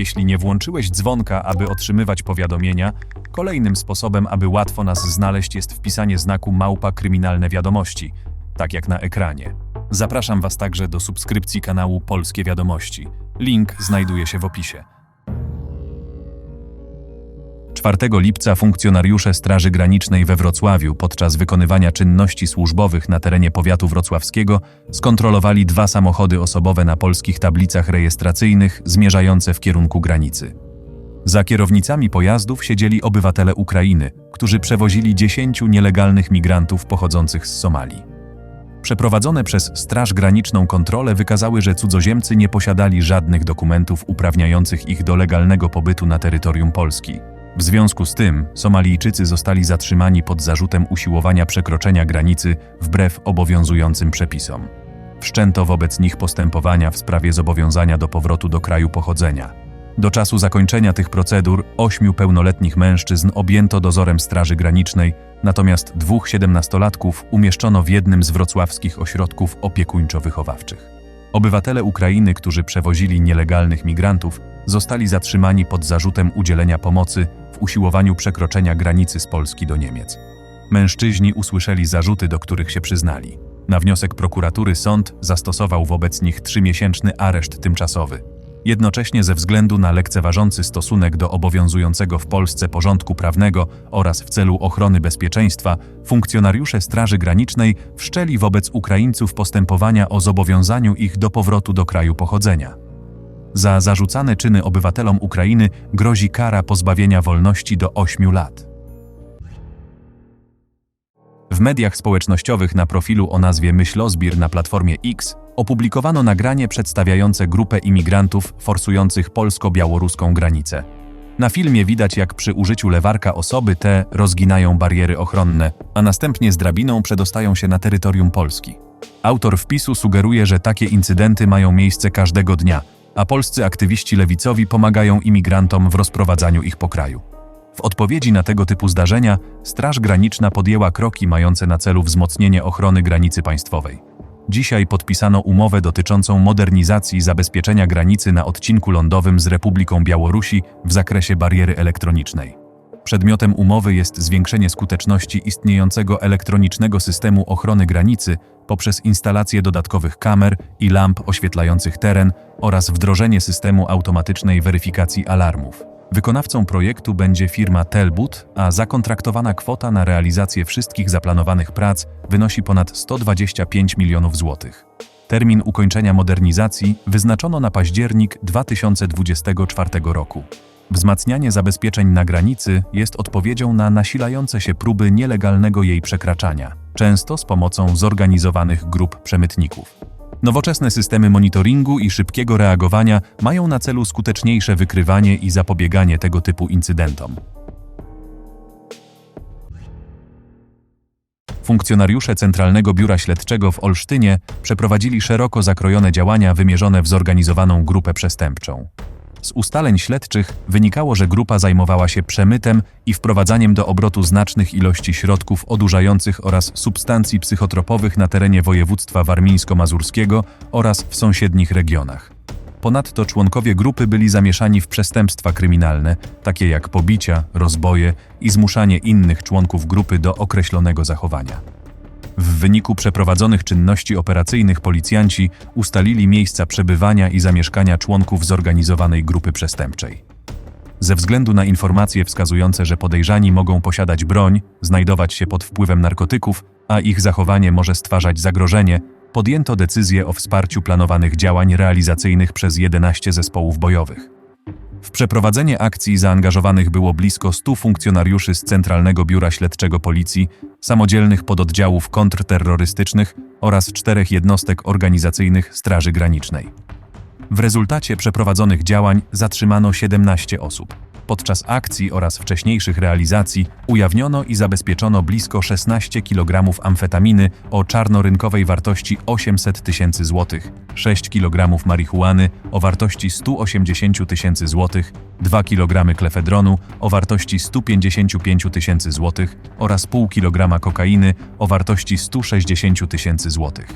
Jeśli nie włączyłeś dzwonka, aby otrzymywać powiadomienia, kolejnym sposobem, aby łatwo nas znaleźć jest wpisanie znaku małpa kryminalne wiadomości, tak jak na ekranie. Zapraszam Was także do subskrypcji kanału Polskie Wiadomości. Link znajduje się w opisie. 4 lipca funkcjonariusze Straży Granicznej we Wrocławiu podczas wykonywania czynności służbowych na terenie powiatu wrocławskiego skontrolowali dwa samochody osobowe na polskich tablicach rejestracyjnych zmierzające w kierunku granicy. Za kierownicami pojazdów siedzieli obywatele Ukrainy, którzy przewozili 10 nielegalnych migrantów pochodzących z Somalii. Przeprowadzone przez Straż Graniczną kontrole wykazały, że cudzoziemcy nie posiadali żadnych dokumentów uprawniających ich do legalnego pobytu na terytorium Polski. W związku z tym Somalijczycy zostali zatrzymani pod zarzutem usiłowania przekroczenia granicy wbrew obowiązującym przepisom. Wszczęto wobec nich postępowania w sprawie zobowiązania do powrotu do kraju pochodzenia. Do czasu zakończenia tych procedur ośmiu pełnoletnich mężczyzn objęto dozorem Straży Granicznej, natomiast dwóch siedemnastolatków umieszczono w jednym z wrocławskich ośrodków opiekuńczo-wychowawczych. Obywatele Ukrainy, którzy przewozili nielegalnych migrantów, zostali zatrzymani pod zarzutem udzielenia pomocy usiłowaniu przekroczenia granicy z Polski do Niemiec. Mężczyźni usłyszeli zarzuty, do których się przyznali. Na wniosek prokuratury sąd zastosował wobec nich trzymiesięczny areszt tymczasowy. Jednocześnie ze względu na lekceważący stosunek do obowiązującego w Polsce porządku prawnego oraz w celu ochrony bezpieczeństwa, funkcjonariusze Straży Granicznej wszczęli wobec Ukraińców postępowania o zobowiązaniu ich do powrotu do kraju pochodzenia. Za zarzucane czyny obywatelom Ukrainy grozi kara pozbawienia wolności do 8 lat. W mediach społecznościowych na profilu o nazwie Myślozbir na platformie X opublikowano nagranie przedstawiające grupę imigrantów forsujących polsko-białoruską granicę. Na filmie widać, jak przy użyciu lewarka osoby te rozginają bariery ochronne, a następnie z drabiną przedostają się na terytorium Polski. Autor wpisu sugeruje, że takie incydenty mają miejsce każdego dnia, a polscy aktywiści lewicowi pomagają imigrantom w rozprowadzaniu ich po kraju. W odpowiedzi na tego typu zdarzenia Straż Graniczna podjęła kroki mające na celu wzmocnienie ochrony granicy państwowej. Dzisiaj podpisano umowę dotyczącą modernizacji zabezpieczenia granicy na odcinku lądowym z Republiką Białorusi w zakresie bariery elektronicznej. Przedmiotem umowy jest zwiększenie skuteczności istniejącego elektronicznego systemu ochrony granicy poprzez instalację dodatkowych kamer i lamp oświetlających teren oraz wdrożenie systemu automatycznej weryfikacji alarmów. Wykonawcą projektu będzie firma Telbut, a zakontraktowana kwota na realizację wszystkich zaplanowanych prac wynosi ponad 125 milionów złotych. Termin ukończenia modernizacji wyznaczono na październik 2024 roku. Wzmacnianie zabezpieczeń na granicy jest odpowiedzią na nasilające się próby nielegalnego jej przekraczania, często z pomocą zorganizowanych grup przemytników. Nowoczesne systemy monitoringu i szybkiego reagowania mają na celu skuteczniejsze wykrywanie i zapobieganie tego typu incydentom. Funkcjonariusze Centralnego Biura Śledczego w Olsztynie przeprowadzili szeroko zakrojone działania wymierzone w zorganizowaną grupę przestępczą. Z ustaleń śledczych wynikało, że grupa zajmowała się przemytem i wprowadzaniem do obrotu znacznych ilości środków odurzających oraz substancji psychotropowych na terenie województwa warmińsko-mazurskiego oraz w sąsiednich regionach. Ponadto członkowie grupy byli zamieszani w przestępstwa kryminalne, takie jak pobicia, rozboje i zmuszanie innych członków grupy do określonego zachowania. W wyniku przeprowadzonych czynności operacyjnych policjanci ustalili miejsca przebywania i zamieszkania członków zorganizowanej grupy przestępczej. Ze względu na informacje wskazujące, że podejrzani mogą posiadać broń, znajdować się pod wpływem narkotyków, a ich zachowanie może stwarzać zagrożenie, podjęto decyzję o wsparciu planowanych działań realizacyjnych przez 11 zespołów bojowych. W przeprowadzenie akcji zaangażowanych było blisko 100 funkcjonariuszy z Centralnego Biura Śledczego Policji, samodzielnych pododdziałów kontrterrorystycznych oraz czterech jednostek organizacyjnych Straży Granicznej. W rezultacie przeprowadzonych działań zatrzymano 17 osób. Podczas akcji oraz wcześniejszych realizacji ujawniono i zabezpieczono blisko 16 kg amfetaminy o czarnorynkowej wartości 800 tysięcy złotych, 6 kg marihuany o wartości 180 tysięcy złotych, 2 kg klefedronu o wartości 155 tysięcy złotych oraz pół kilograma kokainy o wartości 160 tysięcy złotych.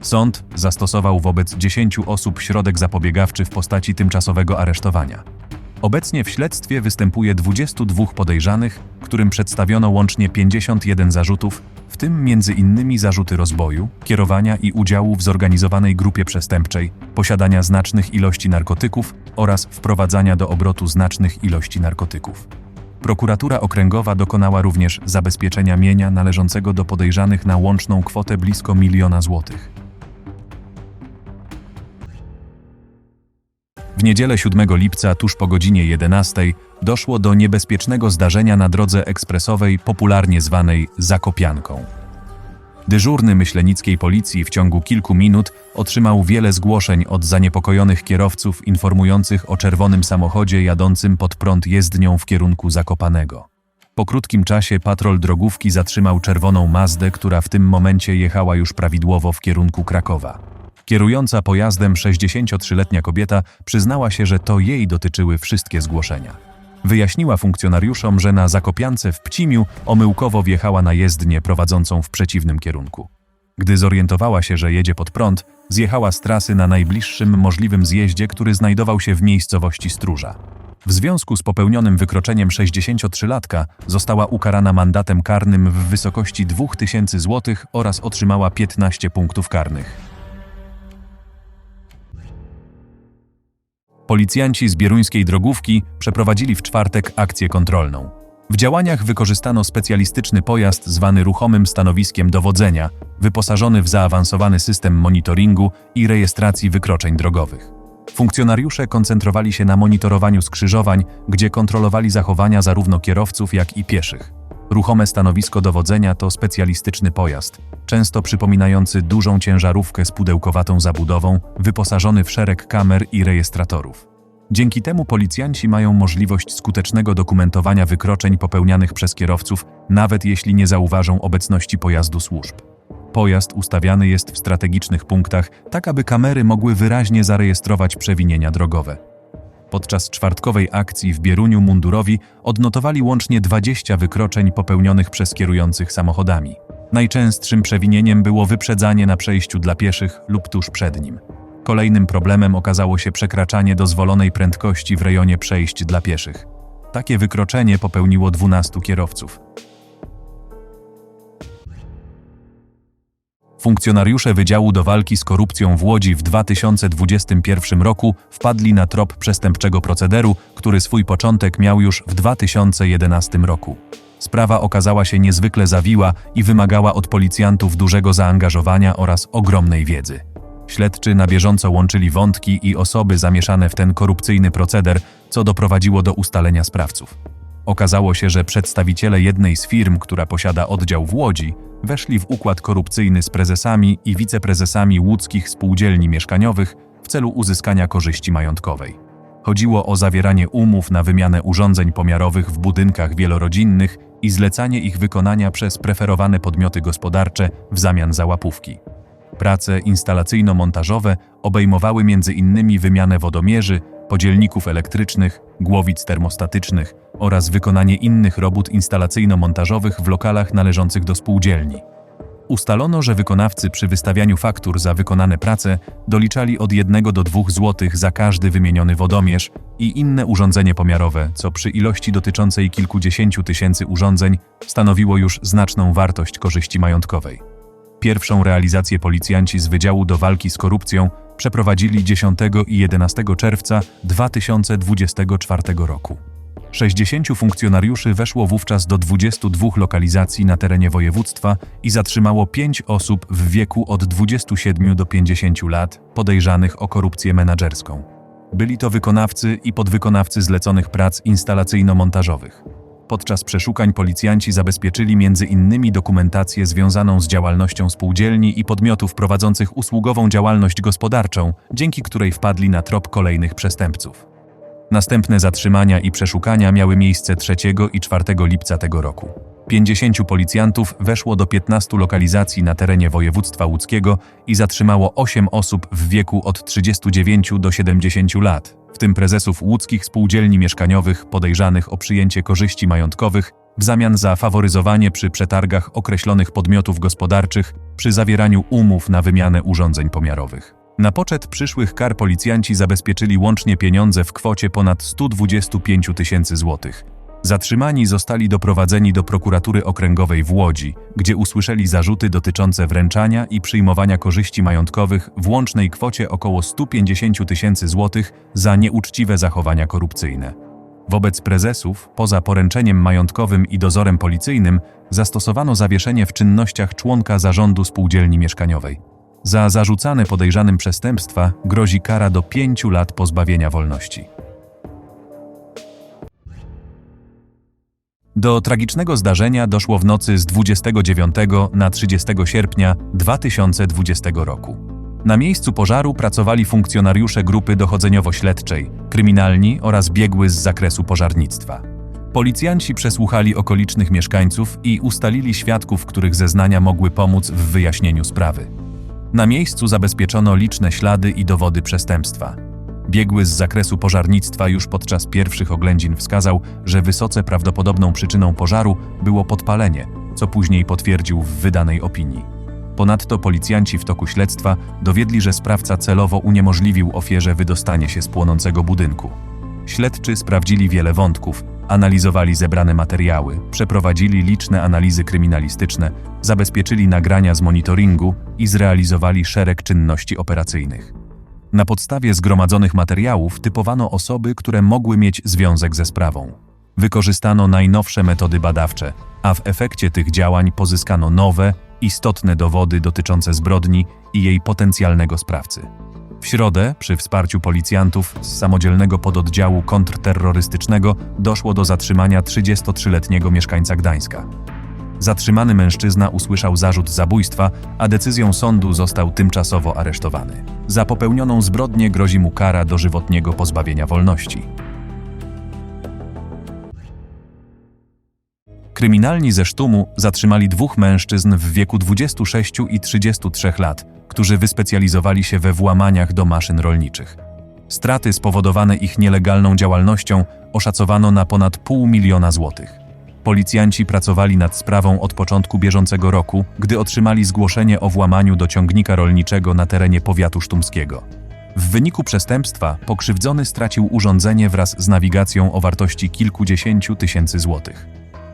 Sąd zastosował wobec 10 osób środek zapobiegawczy w postaci tymczasowego aresztowania. Obecnie w śledztwie występuje 22 podejrzanych, którym przedstawiono łącznie 51 zarzutów, w tym innymi zarzuty rozboju, kierowania i udziału w zorganizowanej grupie przestępczej, posiadania znacznych ilości narkotyków oraz wprowadzania do obrotu znacznych ilości narkotyków. Prokuratura Okręgowa dokonała również zabezpieczenia mienia należącego do podejrzanych na łączną kwotę blisko miliona złotych. W niedzielę 7 lipca, tuż po godzinie 11, doszło do niebezpiecznego zdarzenia na drodze ekspresowej, popularnie zwanej Zakopianką. Dyżurny myślenickiej policji w ciągu kilku minut otrzymał wiele zgłoszeń od zaniepokojonych kierowców informujących o czerwonym samochodzie jadącym pod prąd jezdnią w kierunku Zakopanego. Po krótkim czasie patrol drogówki zatrzymał czerwoną Mazdę, która w tym momencie jechała już prawidłowo w kierunku Krakowa. Kierująca pojazdem 63-letnia kobieta przyznała się, że to jej dotyczyły wszystkie zgłoszenia. Wyjaśniła funkcjonariuszom, że na Zakopiance w Pcimiu omyłkowo wjechała na jezdnię prowadzącą w przeciwnym kierunku. Gdy zorientowała się, że jedzie pod prąd, zjechała z trasy na najbliższym możliwym zjeździe, który znajdował się w miejscowości Stróża. W związku z popełnionym wykroczeniem 63-latka została ukarana mandatem karnym w wysokości 2000 zł oraz otrzymała 15 punktów karnych. Policjanci z bieruńskiej drogówki przeprowadzili w czwartek akcję kontrolną. W działaniach wykorzystano specjalistyczny pojazd zwany ruchomym stanowiskiem dowodzenia, wyposażony w zaawansowany system monitoringu i rejestracji wykroczeń drogowych. Funkcjonariusze koncentrowali się na monitorowaniu skrzyżowań, gdzie kontrolowali zachowania zarówno kierowców, jak i pieszych. Ruchome stanowisko dowodzenia to specjalistyczny pojazd, często przypominający dużą ciężarówkę z pudełkowatą zabudową, wyposażony w szereg kamer i rejestratorów. Dzięki temu policjanci mają możliwość skutecznego dokumentowania wykroczeń popełnianych przez kierowców, nawet jeśli nie zauważą obecności pojazdu służb. Pojazd ustawiany jest w strategicznych punktach, tak aby kamery mogły wyraźnie zarejestrować przewinienia drogowe. Podczas czwartkowej akcji w Bieruniu mundurowi odnotowali łącznie 20 wykroczeń popełnionych przez kierujących samochodami. Najczęstszym przewinieniem było wyprzedzanie na przejściu dla pieszych lub tuż przed nim. Kolejnym problemem okazało się przekraczanie dozwolonej prędkości w rejonie przejść dla pieszych. Takie wykroczenie popełniło 12 kierowców. Funkcjonariusze Wydziału do Walki z Korupcją w Łodzi w 2021 roku wpadli na trop przestępczego procederu, który swój początek miał już w 2011 roku. Sprawa okazała się niezwykle zawiła i wymagała od policjantów dużego zaangażowania oraz ogromnej wiedzy. Śledczy na bieżąco łączyli wątki i osoby zamieszane w ten korupcyjny proceder, co doprowadziło do ustalenia sprawców. Okazało się, że przedstawiciele jednej z firm, która posiada oddział w Łodzi, weszli w układ korupcyjny z prezesami i wiceprezesami łódzkich spółdzielni mieszkaniowych w celu uzyskania korzyści majątkowej. Chodziło o zawieranie umów na wymianę urządzeń pomiarowych w budynkach wielorodzinnych i zlecanie ich wykonania przez preferowane podmioty gospodarcze w zamian za łapówki. Prace instalacyjno-montażowe obejmowały m.in. wymianę wodomierzy, podzielników elektrycznych, głowic termostatycznych oraz wykonanie innych robót instalacyjno-montażowych w lokalach należących do spółdzielni. Ustalono, że wykonawcy przy wystawianiu faktur za wykonane prace doliczali od 1 do 2 zł za każdy wymieniony wodomierz i inne urządzenie pomiarowe, co przy ilości dotyczącej kilkudziesięciu tysięcy urządzeń stanowiło już znaczną wartość korzyści majątkowej. Pierwszą realizację policjanci z Wydziału do Walki z Korupcją przeprowadzili 10 i 11 czerwca 2024 roku. 60 funkcjonariuszy weszło wówczas do 22 lokalizacji na terenie województwa i zatrzymało 5 osób w wieku od 27 do 50 lat podejrzanych o korupcję menedżerską. Byli to wykonawcy i podwykonawcy zleconych prac instalacyjno-montażowych. Podczas przeszukań policjanci zabezpieczyli innymi dokumentację związaną z działalnością spółdzielni i podmiotów prowadzących usługową działalność gospodarczą, dzięki której wpadli na trop kolejnych przestępców. Następne zatrzymania i przeszukania miały miejsce 3 i 4 lipca tego roku. 50 policjantów weszło do 15 lokalizacji na terenie województwa łódzkiego i zatrzymało 8 osób w wieku od 39 do 70 lat, w tym prezesów łódzkich spółdzielni mieszkaniowych podejrzanych o przyjęcie korzyści majątkowych w zamian za faworyzowanie przy przetargach określonych podmiotów gospodarczych przy zawieraniu umów na wymianę urządzeń pomiarowych. Na poczet przyszłych kar policjanci zabezpieczyli łącznie pieniądze w kwocie ponad 125 tysięcy złotych. Zatrzymani zostali doprowadzeni do prokuratury okręgowej w Łodzi, gdzie usłyszeli zarzuty dotyczące wręczania i przyjmowania korzyści majątkowych w łącznej kwocie około 150 tysięcy złotych za nieuczciwe zachowania korupcyjne. Wobec prezesów, poza poręczeniem majątkowym i dozorem policyjnym, zastosowano zawieszenie w czynnościach członka zarządu spółdzielni mieszkaniowej. Za zarzucane podejrzanym przestępstwa grozi kara do pięciu lat pozbawienia wolności. Do tragicznego zdarzenia doszło w nocy z 29 na 30 sierpnia 2020 roku. Na miejscu pożaru pracowali funkcjonariusze grupy dochodzeniowo-śledczej, kryminalni oraz biegły z zakresu pożarnictwa. Policjanci przesłuchali okolicznych mieszkańców i ustalili świadków, których zeznania mogły pomóc w wyjaśnieniu sprawy. Na miejscu zabezpieczono liczne ślady i dowody przestępstwa. Biegły z zakresu pożarnictwa już podczas pierwszych oględzin wskazał, że wysoce prawdopodobną przyczyną pożaru było podpalenie, co później potwierdził w wydanej opinii. Ponadto policjanci w toku śledztwa dowiedli, że sprawca celowo uniemożliwił ofierze wydostanie się z płonącego budynku. Śledczy sprawdzili wiele wątków, analizowali zebrane materiały, przeprowadzili liczne analizy kryminalistyczne, zabezpieczyli nagrania z monitoringu i zrealizowali szereg czynności operacyjnych. Na podstawie zgromadzonych materiałów typowano osoby, które mogły mieć związek ze sprawą. Wykorzystano najnowsze metody badawcze, a w efekcie tych działań pozyskano nowe, istotne dowody dotyczące zbrodni i jej potencjalnego sprawcy. W środę, przy wsparciu policjantów z samodzielnego pododdziału kontrterrorystycznego, doszło do zatrzymania 33-letniego mieszkańca Gdańska. Zatrzymany mężczyzna usłyszał zarzut zabójstwa, a decyzją sądu został tymczasowo aresztowany. Za popełnioną zbrodnię grozi mu kara dożywotniego pozbawienia wolności. Kryminalni ze Sztumu zatrzymali dwóch mężczyzn w wieku 26 i 33 lat, którzy wyspecjalizowali się we włamaniach do maszyn rolniczych. Straty spowodowane ich nielegalną działalnością oszacowano na ponad pół miliona złotych. Policjanci pracowali nad sprawą od początku bieżącego roku, gdy otrzymali zgłoszenie o włamaniu do ciągnika rolniczego na terenie powiatu sztumskiego. W wyniku przestępstwa pokrzywdzony stracił urządzenie wraz z nawigacją o wartości kilkudziesięciu tysięcy złotych.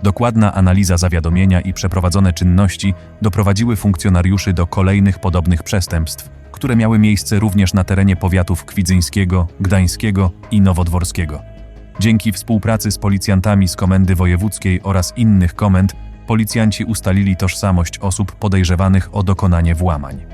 Dokładna analiza zawiadomienia i przeprowadzone czynności doprowadziły funkcjonariuszy do kolejnych podobnych przestępstw, które miały miejsce również na terenie powiatów kwidzyńskiego, gdańskiego i nowodworskiego. Dzięki współpracy z policjantami z Komendy Wojewódzkiej oraz innych komend, policjanci ustalili tożsamość osób podejrzewanych o dokonanie włamań.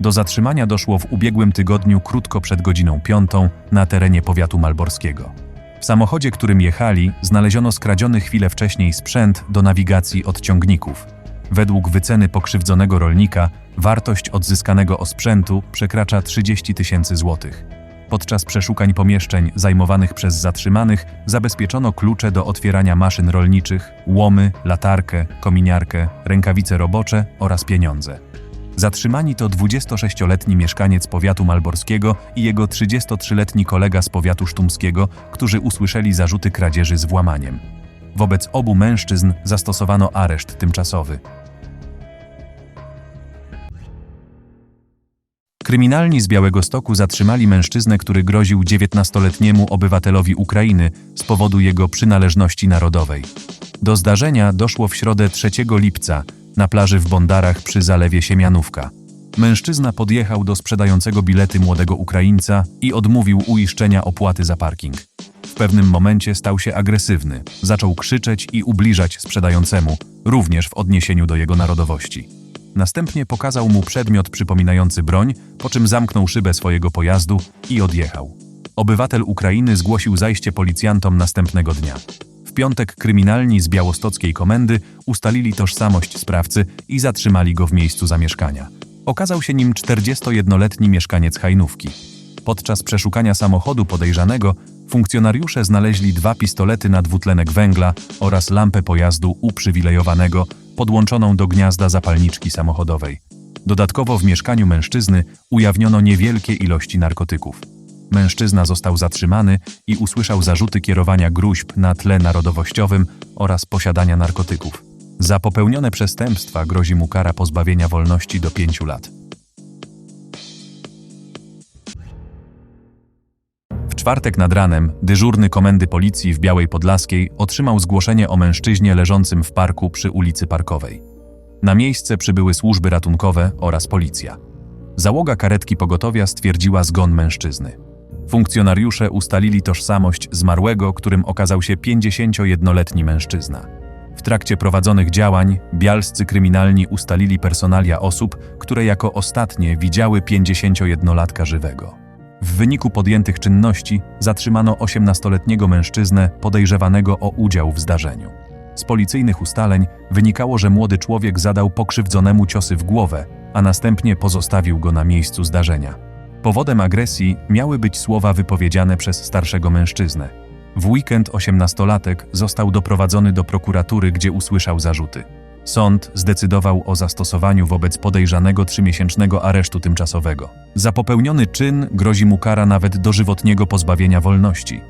Do zatrzymania doszło w ubiegłym tygodniu krótko przed godziną piątą na terenie powiatu malborskiego. W samochodzie, którym jechali, znaleziono skradziony chwilę wcześniej sprzęt do nawigacji od ciągników. Według wyceny pokrzywdzonego rolnika wartość odzyskanego osprzętu przekracza 30 tysięcy złotych. Podczas przeszukań pomieszczeń zajmowanych przez zatrzymanych zabezpieczono klucze do otwierania maszyn rolniczych, łomy, latarkę, kominiarkę, rękawice robocze oraz pieniądze. Zatrzymani to 26-letni mieszkaniec powiatu malborskiego i jego 33-letni kolega z powiatu sztumskiego, którzy usłyszeli zarzuty kradzieży z włamaniem. Wobec obu mężczyzn zastosowano areszt tymczasowy. Kryminalni z Białegostoku zatrzymali mężczyznę, który groził 19-letniemu obywatelowi Ukrainy z powodu jego przynależności narodowej. Do zdarzenia doszło w środę 3 lipca na plaży w Bondarach przy zalewie Siemianówka. Mężczyzna podjechał do sprzedającego bilety młodego Ukraińca i odmówił uiszczenia opłaty za parking. W pewnym momencie stał się agresywny, zaczął krzyczeć i ubliżać sprzedającemu, również w odniesieniu do jego narodowości. Następnie pokazał mu przedmiot przypominający broń, po czym zamknął szybę swojego pojazdu i odjechał. Obywatel Ukrainy zgłosił zajście policjantom następnego dnia. W piątek kryminalni z białostockiej komendy ustalili tożsamość sprawcy i zatrzymali go w miejscu zamieszkania. Okazał się nim 41-letni mieszkaniec Hajnówki. Podczas przeszukania samochodu podejrzanego funkcjonariusze znaleźli dwa pistolety na dwutlenek węgla oraz lampę pojazdu uprzywilejowanego podłączoną do gniazda zapalniczki samochodowej. Dodatkowo w mieszkaniu mężczyzny ujawniono niewielkie ilości narkotyków. Mężczyzna został zatrzymany i usłyszał zarzuty kierowania gruźb na tle narodowościowym oraz posiadania narkotyków. Za popełnione przestępstwa grozi mu kara pozbawienia wolności do pięciu lat. Czwartek nad ranem dyżurny komendy policji w Białej Podlaskiej otrzymał zgłoszenie o mężczyźnie leżącym w parku przy ulicy Parkowej. Na miejsce przybyły służby ratunkowe oraz policja. Załoga karetki pogotowia stwierdziła zgon mężczyzny. Funkcjonariusze ustalili tożsamość zmarłego, którym okazał się 51-letni mężczyzna. W trakcie prowadzonych działań bialscy kryminalni ustalili personalia osób, które jako ostatnie widziały 51-latka żywego. W wyniku podjętych czynności zatrzymano 18-letniego mężczyznę podejrzewanego o udział w zdarzeniu. Z policyjnych ustaleń wynikało, że młody człowiek zadał pokrzywdzonemu ciosy w głowę, a następnie pozostawił go na miejscu zdarzenia. Powodem agresji miały być słowa wypowiedziane przez starszego mężczyznę. W weekend 18-latek został doprowadzony do prokuratury, gdzie usłyszał zarzuty. Sąd zdecydował o zastosowaniu wobec podejrzanego trzymiesięcznego aresztu tymczasowego. Za popełniony czyn grozi mu kara nawet dożywotniego pozbawienia wolności.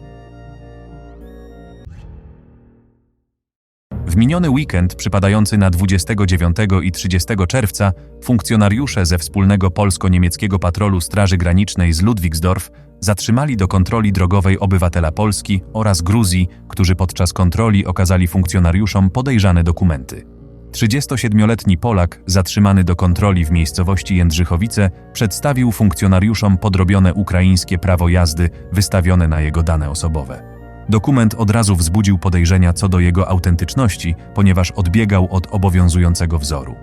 W miniony weekend przypadający na 29 i 30 czerwca funkcjonariusze ze wspólnego polsko-niemieckiego patrolu Straży Granicznej z Ludwigsdorf zatrzymali do kontroli drogowej obywatela Polski oraz Gruzji, którzy podczas kontroli okazali funkcjonariuszom podejrzane dokumenty. 37-letni Polak, zatrzymany do kontroli w miejscowości Jędrzychowice, przedstawił funkcjonariuszom podrobione ukraińskie prawo jazdy wystawione na jego dane osobowe. Dokument od razu wzbudził podejrzenia co do jego autentyczności, ponieważ odbiegał od obowiązującego wzoru.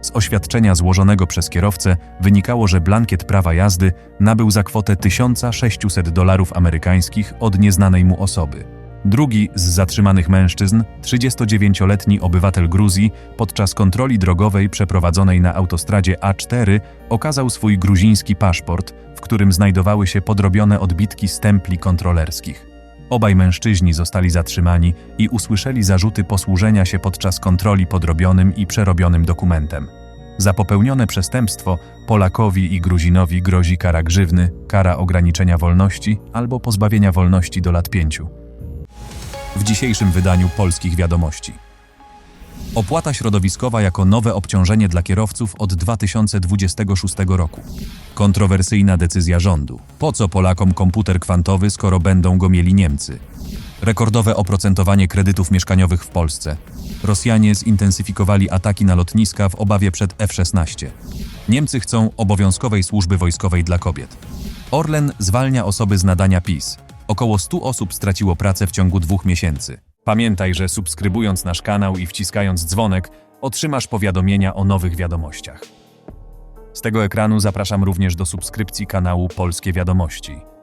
Z oświadczenia złożonego przez kierowcę wynikało, że blankiet prawa jazdy nabył za kwotę 1600 dolarów amerykańskich od nieznanej mu osoby. Drugi z zatrzymanych mężczyzn, 39-letni obywatel Gruzji, podczas kontroli drogowej przeprowadzonej na autostradzie A4 okazał swój gruziński paszport, w którym znajdowały się podrobione odbitki stempli kontrolerskich. Obaj mężczyźni zostali zatrzymani i usłyszeli zarzuty posłużenia się podczas kontroli podrobionym i przerobionym dokumentem. Za popełnione przestępstwo Polakowi i Gruzinowi grozi kara grzywny, kara ograniczenia wolności albo pozbawienia wolności do lat pięciu. W dzisiejszym wydaniu Polskich Wiadomości. Opłata środowiskowa jako nowe obciążenie dla kierowców od 2026 roku. Kontrowersyjna decyzja rządu. Po co Polakom komputer kwantowy, skoro będą go mieli Niemcy? Rekordowe oprocentowanie kredytów mieszkaniowych w Polsce. Rosjanie zintensyfikowali ataki na lotniska w obawie przed F-16. Niemcy chcą obowiązkowej służby wojskowej dla kobiet. Orlen zwalnia osoby z nadania PiS. Około 100 osób straciło pracę w ciągu dwóch miesięcy. Pamiętaj, że subskrybując nasz kanał i wciskając dzwonek, otrzymasz powiadomienia o nowych wiadomościach. Z tego ekranu zapraszam również do subskrypcji kanału Polskie Wiadomości.